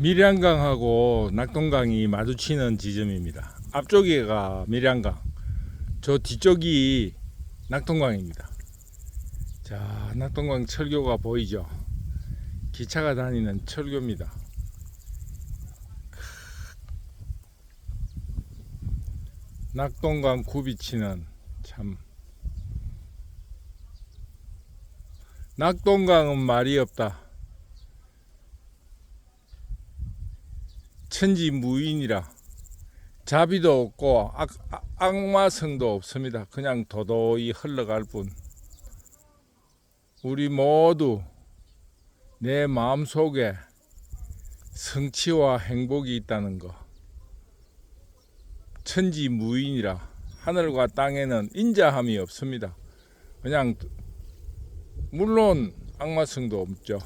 밀양강하고 낙동강이 마주치는 지점입니다. 앞쪽에가 밀양강, 저 뒤쪽이 낙동강입니다. 자, 낙동강 철교가 보이죠? 기차가 다니는 철교입니다. 낙동강 굽이치는 참 낙동강은 말이 없다. 천지 무인이라 자비도 없고 악, 악- 악마성도 없습니다. 그냥 도도히 흘러갈 뿐. 우리 모두 내 마음 속에 성취와 행복이 있다는 거. 천지 무인이라 하늘과 땅에는 인자함이 없습니다. 그냥 물론 악마성도 없죠.